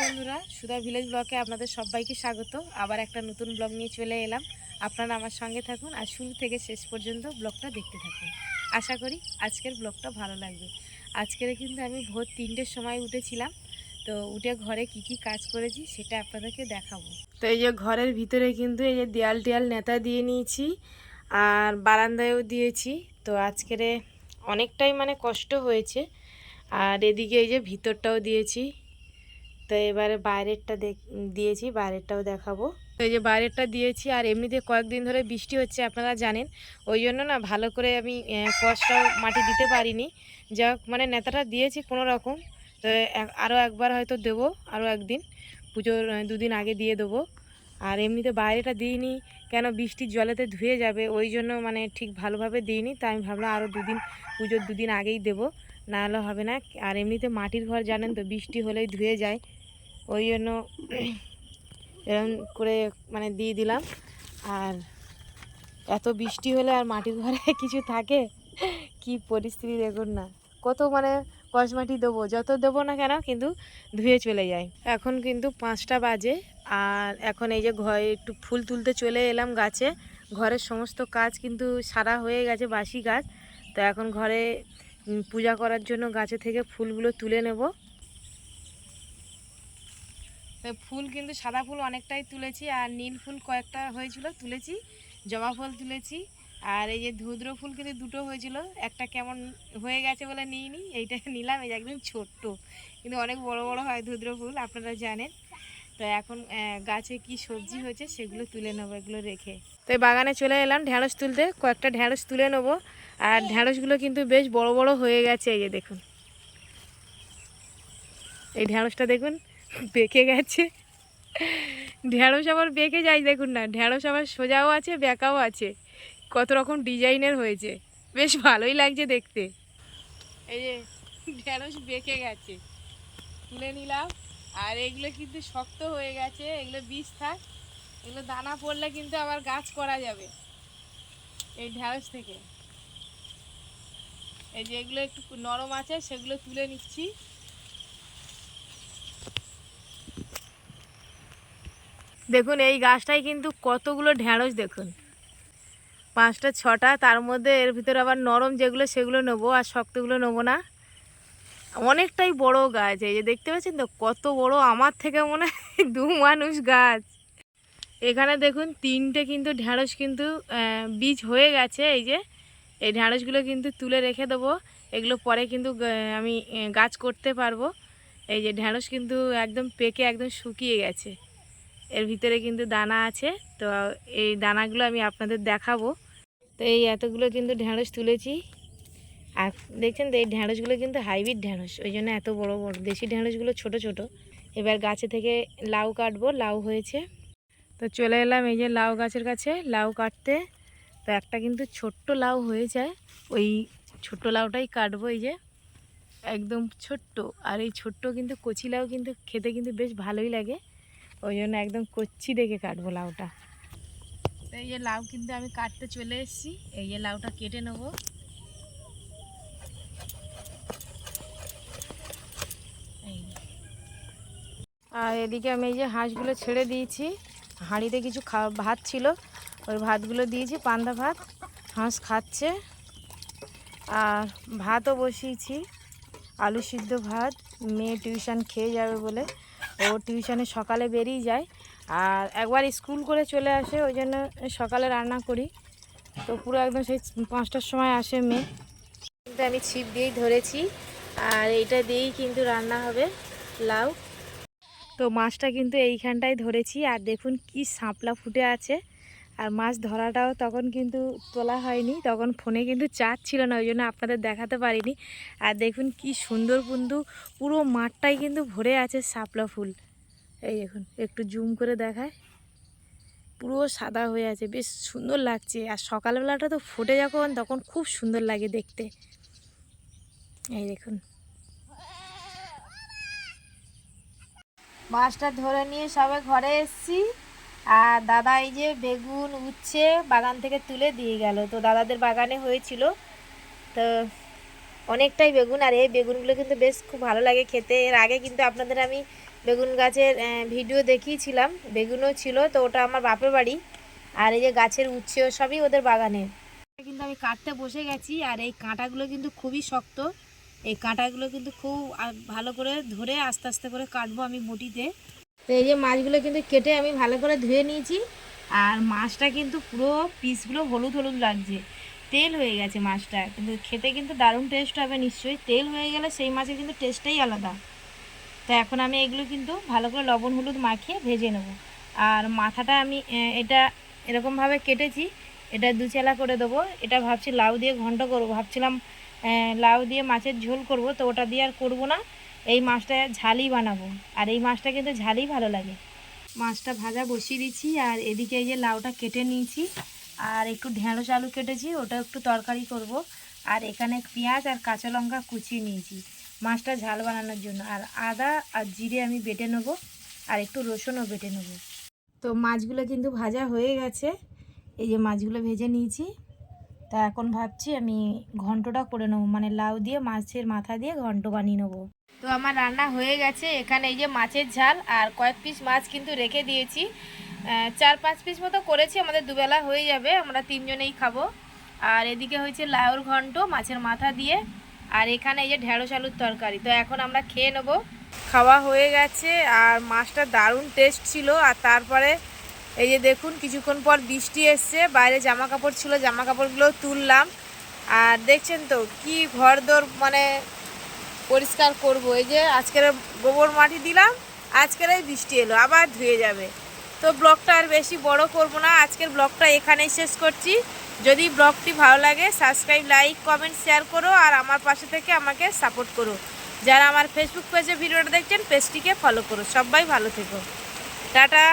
বন্ধুরা, সুধা ভিলেজ ব্লকে আপনাদের সবাইকে স্বাগত। আবার একটা নতুন ব্লগ নিয়ে চলে এলাম। আপনারা আমার সঙ্গে থাকুন আর শুরু থেকে শেষ পর্যন্ত ব্লগটা দেখতে থাকুন। আশা করি আজকের ব্লগটা ভালো লাগবে। আজকের কিন্তু আমি ভোর তিনটের সময় উঠেছিলাম। তো উঠে ঘরে কি কি কাজ করেছি সেটা আপনাদেরকে দেখাবো। তো এই যে ঘরের ভিতরে কিন্তু এই যে দেয়াল টেয়াল নেতা দিয়ে নিয়েছি আর বারান্দায়ও দিয়েছি। তো আজকের অনেকটাই মানে কষ্ট হয়েছে। আর এদিকে এই যে ভিতরটাও দিয়েছি। তো এবারে বাইরেরটা দিয়েছি, বাইরেরটাও দেখাবো। তো এই যে বাইরেরটা দিয়েছি, আর এমনিতে কয়েকদিন ধরে বৃষ্টি হচ্ছে, আপনারা জানেন। ওই জন্য না ভালো করে আমি কষটাও মাটি দিতে পারিনি। যা মানে নেতাটা দিয়েছি কোনো রকম। তো আরও একবার হয়তো দেবো আরও একদিন। পুজোর দুদিন আগে দিয়ে দেবো। আর এমনিতে বাইরেটা দিইনি, কেন বৃষ্টির জলেতে ধুয়ে যাবে, ওই জন্য মানে ঠিক ভালোভাবে দিইনি। তাই আমি ভাবলাম আরও দুদিন, পুজোর দুদিন আগেই দেবো না হলে হবে না। আর এমনিতে মাটির ঘর জানেন তো, বৃষ্টি হলেই ধুয়ে যায়। ওই জন্য এরকম করে মানে দিয়ে দিলাম। আর এত বৃষ্টি হলে আর মাটির ঘরে কিছু থাকে? কি পরিস্থিতি দেখুন না। কত মানে কষ মাটি দেবো, যত দেবো না কেন কিন্তু ধুয়ে চলে যায়। এখন কিন্তু পাঁচটা বাজে আর এখন এই যে ঘরে একটু ফুল তুলতে চলে এলাম গাছে। ঘরের সমস্ত কাজ কিন্তু সারা হয়ে গেছে, বাসি গাছ। তো এখন ঘরে পূজা করার জন্য গাছে থেকে ফুলগুলো তুলে নেব। তো ফুল কিন্তু সাদা ফুল অনেকটাই তুলেছি আর নীল ফুল কয়েকটা হয়েছিল, তুলেছি, জবা ফুল তুলেছি। আর এই যে ধুদ্র ফুল কিন্তু দুটো হয়েছিল, একটা কেমন হয়ে গেছে বলে নিইনি, এইটা নিলাম, এই একদম ছোট্ট। কিন্তু অনেক বড় বড় হয় ধুদ্র ফুল, আপনারা জানেন। তো এখন গাছে কি সবজি হয়েছে সেগুলো তুলে নেব, এগুলো রেখে। তো বাগানে চলে এলাম ঢ্যাঁড়স তুলতে, কয়েকটা ঢ্যাঁড়স তুলে নেব। আর ঢ্যাঁড়সগুলো কিন্তু বেশ বড় বড় হয়ে গেছে, এই যে দেখুন। এই ঢ্যাঁড়সটা দেখুন বেঁকে গেছে। ঢ্যাঁড়স আবার বেঁকে যায়, দেখুন না। ঢ্যাঁড়স আবার সোজাও আছে, বেঁকাও আছে। কত রকম ডিজাইনের হয়েছে। বেশ ভালোই লাগছে দেখতে। এই যে ঢ্যাঁড়স বেঁকে গেছে। তুলে নিলাম। আর এগুলো কিন্তু শক্ত হয়ে গেছে। এগুলো বীজ থাক। এগুলো দানা পড়লে কিন্তু আবার গাছ করা যাবে। এই ঢ্যাঁড়স থেকে। এই যে এগুলো একটু নরম আছে, সেগুলো তুলে নিচ্ছি। দেখুন, এই গাছটায় কিন্তু কতগুলো ঢ্যাঁড়স দেখুন। পাঁচটা, ছটা, তার মধ্যে এর ভিতরে আবার নরম যেগুলো সেগুলো নেব, আর শক্তগুলো নেব না। অনেকটাই বড় গাছ, এই যে দেখতে পাচ্ছেন তো, কত বড়, আমার থেকে মনে হয় দু মানুষ গাছ। এখানে দেখুন, তিনটে কিন্তু ঢ্যাঁড়স কিন্তু বীজ হয়ে গেছে, এই যে। এই ঢ্যাঁড়সগুলো কিন্তু তুলে রেখে দেবো, এগুলো পরে কিন্তু আমি গাছ করতে পারব। এই যে ঢ্যাঁড়স কিন্তু একদম পেকে একদম শুকিয়ে গেছে। এর ভিতরে কিন্তু দানা আছে। তো এই দানাগুলো আমি আপনাদের দেখাবো। তো এই এতগুলো কিন্তু ঢ্যাঁড়স তুলেছি। আর দেখছেন তো, এই ঢ্যাঁড়সগুলো কিন্তু হাইব্রিড ঢ্যাঁড়স। ওই জন্য এত বড় বড়, দেশি ঢ্যাঁড়সগুলো ছোট ছোট। এবার গাছে থেকে লাউ কাটবো, লাউ হয়েছে। তো চলে এলাম এই যে লাউ গাছের কাছে, লাউ কাটতে। তো একটা কিন্তু ছোট্ট লাউ হয়ে যায়। ওই ছোট্ট লাউটাই কাটবো এই যে। একদম ছোট্ট। আর এই ছোট্ট কিন্তু কচি লাউ কিন্তু খেতে কিন্তু বেশ ভালোই লাগে। ওই জন্য একদম কচ্ছি দেখে কাটবো লাউটা। এই যে লাউ কিন্তু আমি কাটতে চলে এসেছি। এই যে লাউটা কেটে নেব। আর এদিকে আমি এই যে হাঁসগুলো ছেড়ে দিয়েছি। হাঁড়িতে কিছু ভাত ছিল ওই ভাতগুলো দিয়েছি পান্তা ভাত হাঁস খাচ্ছে। আর ভাতও বসিয়েছি। আলু সিদ্ধ ভাত মেয়ে টিউশন খেয়ে যাবে বলে। ও টিউশনে সকালে বেরিয়ে যায় আর একবার স্কুল করে চলে আসে, ওই জন্য সকালে রান্না করি। তো পুরো একদম সেই পাঁচটার সময় আসে মেয়ে। কিন্তু আমি ছিপ দিয়েই ধরেছি, আর এইটা দিয়েই কিন্তু রান্না হবে লাউ। তো মাছটা কিন্তু এইখানটায় ধরেছি, আর দেখুন কি সাপলা ফুটে আছে। আর মাছ ধরাটাও তখন কিন্তু তোলা হয়নি, তখন ফোনে কিন্তু চার্জ ছিল না, ওই জন্য আপনাদের দেখাতে পারিনি। আর দেখুন কি সুন্দর বন্ধু পুরো মাঠটাই কিন্তু ভরে আছে শাপলা ফুল। এই দেখুন, একটু জুম করে দেখায়। পুরো সাদা হয়ে আছে, বেশ সুন্দর লাগছে। আর সকালবেলাটা তো ফুটে যখন, তখন খুব সুন্দর লাগে দেখতে। এই দেখুন। মাছটা ধরে নিয়ে সবে ঘরে এসছি। আর দাদা এই যে বেগুন উচ্ছে বাগান থেকে তুলে দিয়ে গেল। তো দাদাদের বাগানে হয়েছিল। তো অনেকটাই বেগুন আর এই বেগুনগুলো কিন্তু বেশ খুব ভালো লাগে খেতে। এর আগে কিন্তু আপনাদের আমি বেগুন গাছের ভিডিও দেখিয়েছিলাম। বেগুনও ছিল, তো ওটা আমার বাপের বাড়ি। আর এই যে গাছের উচ্ছে সবই ওদের বাগানে। কিন্তু আমি কাটতে বসে গেছি আর এই কাঁটাগুলো কিন্তু খুবই শক্ত। এই কাঁটাগুলো কিন্তু খুব ভালো করে ধরে আস্তে আস্তে করে কাটবো আমি বটিতে। তো এই যে মাছগুলো কিন্তু কেটে আমি ভালো করে ধুয়ে নিয়েছি। আর মাছটা কিন্তু পুরো পিসগুলো হলুদ হলুদ লাগছে। তেল হয়ে গেছে মাছটা। কিন্তু খেতে কিন্তু দারুণ টেস্ট হবে নিশ্চয়ই। তেল হয়ে গেলে সেই মাছের কিন্তু টেস্টটাই আলাদা। তো এখন আমি এগুলো কিন্তু ভালো করে লবণ হলুদ মাখিয়ে ভেজে নেব। আর মাথাটা আমি এটা এরকমভাবে কেটেছি। এটা দুচেলা করে দেবো। এটা ভাবছি লাউ দিয়ে ঘন্ট করব। ভাবছিলাম লাউ দিয়ে মাছের ঝোল করব। তো ওটা দিয়ে আর করব না। এই মাছটা ঝালই বানাবো। আর এই মাছটা কিন্তু ঝালই ভালো লাগে। মাছটা ভাজা বসিয়ে দিচ্ছি, আর এদিকে এই যে লাউটা কেটে নিয়েছি। আর একটু ঢেঁড়স আলু কেটেছি ওটা একটু তরকারি করব। আর এখানে পেঁয়াজ আর কাঁচা লঙ্কা কুচিয়ে নিয়েছি মাছটা ঝাল বানানোর জন্য। আর আদা আর জিরে আমি বেটে নেব, আর একটু রসুনও বেটে নেব। তো মাছগুলো কিন্তু ভাজা হয়ে গেছে। এই যে মাছগুলো ভেজে নিয়েছি। তা এখন ভাবছি আমি ঘন্টটা করে নেব মানে লাউ দিয়ে মাছের মাথা দিয়ে ঘন্ট বানিয়ে নেব। তো আমার রান্না হয়ে গেছে, এখানে এই যে মাছের ঝাল আর কয়েক পিস মাছ কিন্তু রেখে দিয়েছি। চার পাঁচ পিস মতো করেছি, আমাদের দুবেলা হয়ে যাবে, আমরা তিনজনেই খাব। আর এদিকে হয়েছে লাউর ঘন্ট মাছের মাথা দিয়ে, আর এখানে এই যে ঢেঁড়স আলুর তরকারি। তো এখন আমরা খেয়ে নেব। খাওয়া হয়ে গেছে, আর মাছটা দারুণ টেস্ট ছিল, আর তারপরে এই যে দেখুন, কিছুক্ষণ পর বৃষ্টি এসছে, বাইরে জামা কাপড় ছিল জামা কাপড়গুলো তুললাম। আর দেখছেন তো, কি ঘর দোর মানে পরিষ্কার করব। এই যে আজকের গোবর মাটি দিলাম, আজকের এই বৃষ্টি এলো, আবার ধুয়ে যাবে। তো ব্লগটা আর বেশি বড় করব না, আজকের ব্লগটা এখানেই শেষ করছি। যদি ব্লগটি ভালো লাগে সাবস্ক্রাইব লাইক কমেন্ট শেয়ার করো, আর আমার পাশে থেকে আমাকে সাপোর্ট করো। যারা আমার ফেসবুক পেজে ভিডিওটা দেখছেন পেজটিকে ফলো করো। সবাই ভালো থেকো। টাটা।